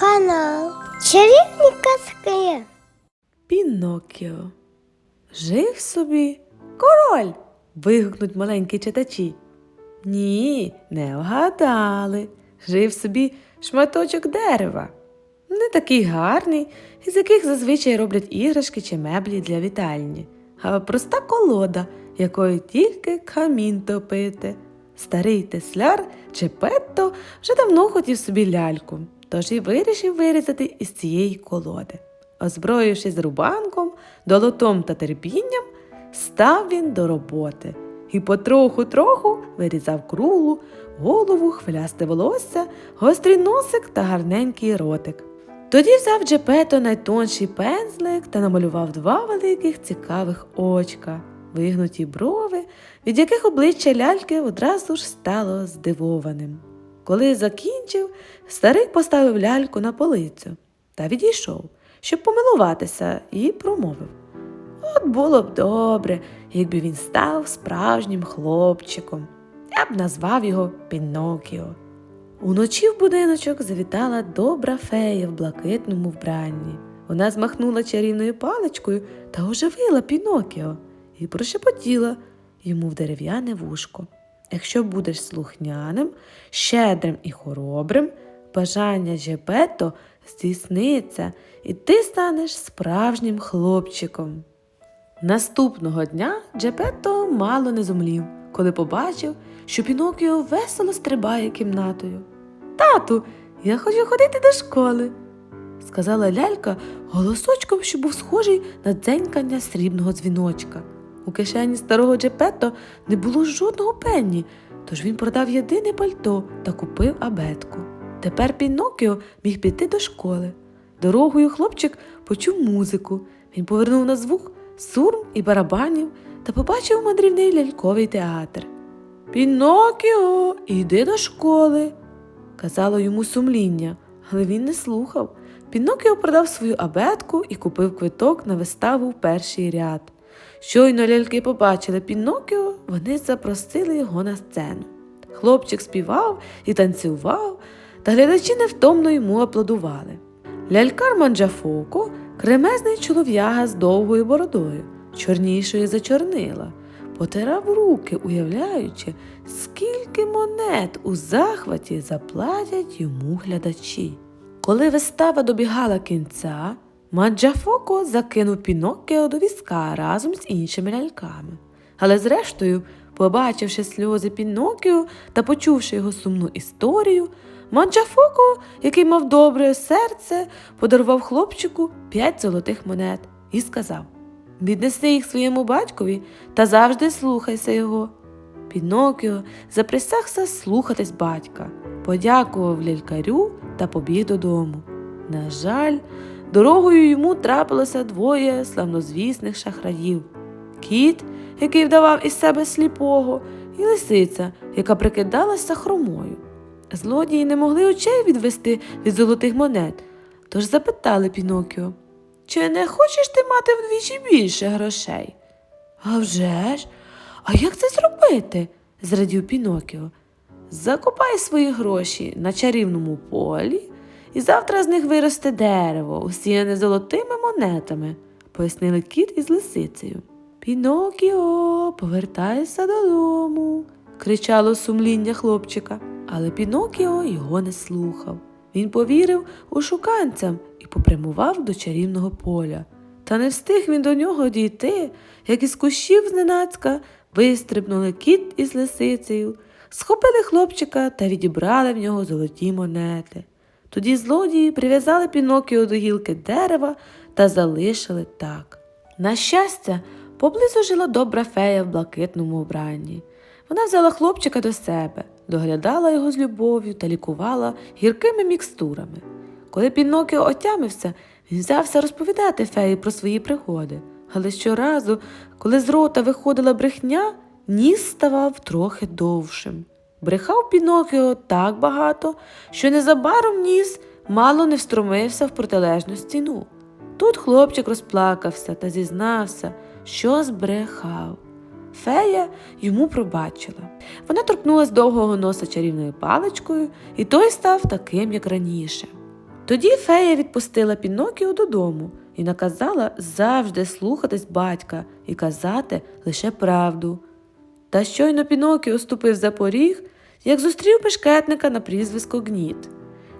Канал Чарівні казки. Пінокіо. Жив собі король. вигукнуть маленькі читачі. Ні, не вгадали. Жив собі шматочок дерева. Не такий гарний, із яких зазвичай роблять іграшки чи меблі для вітальні, а проста колода, якою тільки камін топити. Старий тесляр Чепетто вже давно хотів собі ляльку, тож і вирішив вирізати із цієї колоди. Озброївшись рубанком, долотом та терпінням, став він до роботи і потроху-троху вирізав круглу, голову, хвилясте волосся, гострий носик та гарненький ротик. Тоді взяв Джепето найтонший пензлик та намалював два великих цікавих очка, вигнуті брови, від яких обличчя ляльки одразу ж стало здивованим. Коли закінчив, старик поставив ляльку на полицю та відійшов, щоб помилуватися, і промовив. От було б добре, якби він став справжнім хлопчиком. Я б назвав його Пінокіо. Уночі в будиночок завітала добра фея в блакитному вбранні. Вона змахнула чарівною паличкою та оживила Пінокіо і прошепотіла йому в дерев'яне вушко. Якщо будеш слухняним, щедрим і хоробрим, бажання Жепето здійсниться, і ти станеш справжнім хлопчиком. Наступного дня Джепетто мало не зумлів, коли побачив, що Пінокіо весело стрибає кімнатою. Тату, я хочу ходити до школи, сказала лялька голосочком, що був схожий на дзенькання срібного дзвіночка. У кишені старого Джепетто не було жодного пенні, тож він продав єдине пальто та купив абетку. Тепер Пінокіо міг піти до школи. Дорогою хлопчик почув музику. Він повернув на звук сурм і барабанів та побачив мандрівний ляльковий театр. Пінокіо, іди до школи, казало йому сумління, але він не слухав. Пінокіо продав свою абетку і купив квиток на виставу в перший ряд. Щойно ляльки побачили Пінокіо, вони запросили його на сцену. Хлопчик співав і танцював, та глядачі невтомно йому аплодували. Лялькар Манджафоко кремезний чолов'яга з довгою бородою, чорнішою за чорнила, потирав руки, уявляючи, скільки монет у захваті заплатять йому глядачі. Коли вистава добігала кінця, Манджафоко закинув Піноккіо до візка разом з іншими ляльками. Але зрештою, побачивши сльози Пінокіо та почувши його сумну історію, Манджафоко, який мав добре серце, подарував хлопчику п'ять золотих монет і сказав Віднеси їх своєму батькові та завжди слухайся його. Пінокіо заприсягся слухатись батька, подякував лялькарю та побіг додому. На жаль, дорогою йому трапилося двоє славнозвісних шахраїв кіт, який вдавав із себе сліпого, і лисиця, яка прикидалася хромою. Злодії не могли очей відвести від золотих монет, тож запитали Пінокіо, чи не хочеш ти мати вдвічі більше грошей? «А вже ж, а як це зробити? зрадів Пінокіо. Закопай свої гроші на чарівному полі, і завтра з них виросте дерево, усіяне золотими монетами, пояснили кіт із лисицею. Пінокіо, повертайся додому, кричало сумління хлопчика. Але Пінокіо його не слухав. Він повірив у шуканцям і попрямував до чарівного поля. Та не встиг він до нього дійти, як із кущів зненацька вистрибнули кіт із лисицею, схопили хлопчика та відібрали в нього золоті монети. Тоді злодії прив'язали Пінокіо до гілки дерева та залишили так. На щастя, поблизу жила добра фея в блакитному вбранні. Вона взяла хлопчика до себе, доглядала його з любов'ю та лікувала гіркими мікстурами. Коли Пінокіо отямився, він взявся розповідати феї про свої пригоди. Але щоразу, коли з рота виходила брехня, ніс ставав трохи довшим. Брехав Пінокіо так багато, що незабаром ніс мало не встромився в протилежну стіну. Тут хлопчик розплакався та зізнався, що збрехав. Фея йому пробачила. Вона торкнулась довгого носа чарівною паличкою, і той став таким, як раніше. Тоді фея відпустила Пінокіо додому і наказала завжди слухатись батька і казати лише правду. Та щойно Пінокіо ступив за поріг, як зустрів бешкетника на прізвисько Гніт.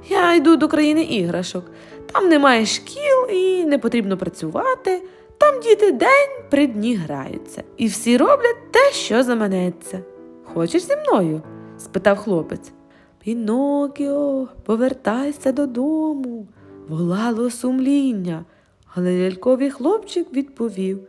Я йду до країни іграшок. Там немає шкіл і не потрібно працювати. Там діти день при дні граються, і всі роблять те, що заманеться. Хочеш зі мною? спитав хлопець. Пінокіо, повертайся додому, волало сумління. Але ляльковий хлопчик відповів: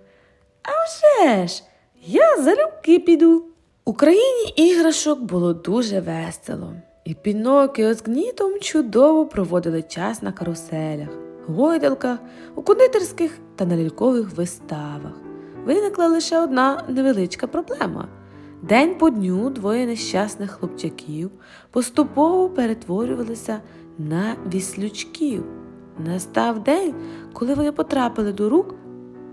А вже ж, я залюбки піду. У країні іграшок було дуже весело, і Пінокіо з гнітом чудово проводили час на каруселях, гойдалках, у кондитерських та на лялькових виставах. Виникла лише одна невеличка проблема. День по дню двоє нещасних хлопчаків поступово перетворювалися на віслючків. Настав день, коли вони потрапили до рук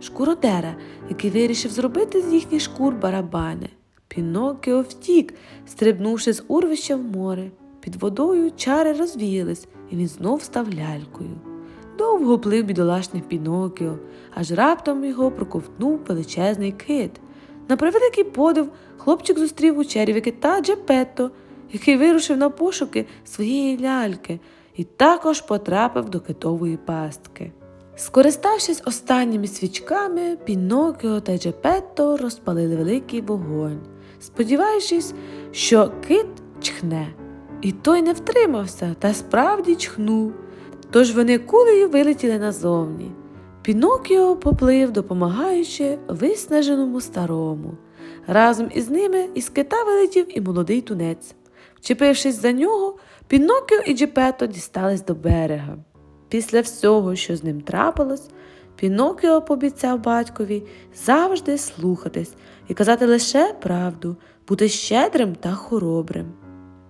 шкуродера, який вирішив зробити з їхніх шкур барабани. Пінокіо втік, стрибнувши з урвища в море. Під водою чари розвіялись, і він знов став лялькою. Довго плив бідолашний Пінокіо, аж раптом його проковтнув величезний кит. На превеликий подив хлопчик зустрів у черві кита Джепетто, який вирушив на пошуки своєї ляльки і також потрапив до китової пастки. Скориставшись останніми свічками, Пінокіо та Джепетто розпалили великий вогонь, сподіваючись, що кит чхне. І той не втримався та справді чхнув. Тож вони кулею вилетіли назовні. Пінокіо поплив, допомагаючи виснаженому старому. Разом із ними із кита вилетів і молодий тунець. Вчепившись за нього, Пінокіо і Джепето дістались до берега. Після всього, що з ним трапилось, Пінокіо пообіцяв батькові завжди слухатись і казати лише правду, бути щедрим та хоробрим.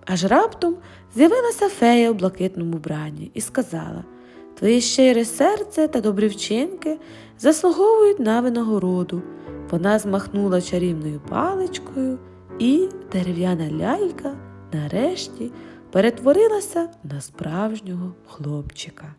Аж раптом з'явилася фея у блакитному бранні і сказала Твоє щире серце та добрі вчинки заслуговують на винагороду. Вона змахнула чарівною паличкою, і дерев'яна лялька нарешті перетворилася на справжнього хлопчика.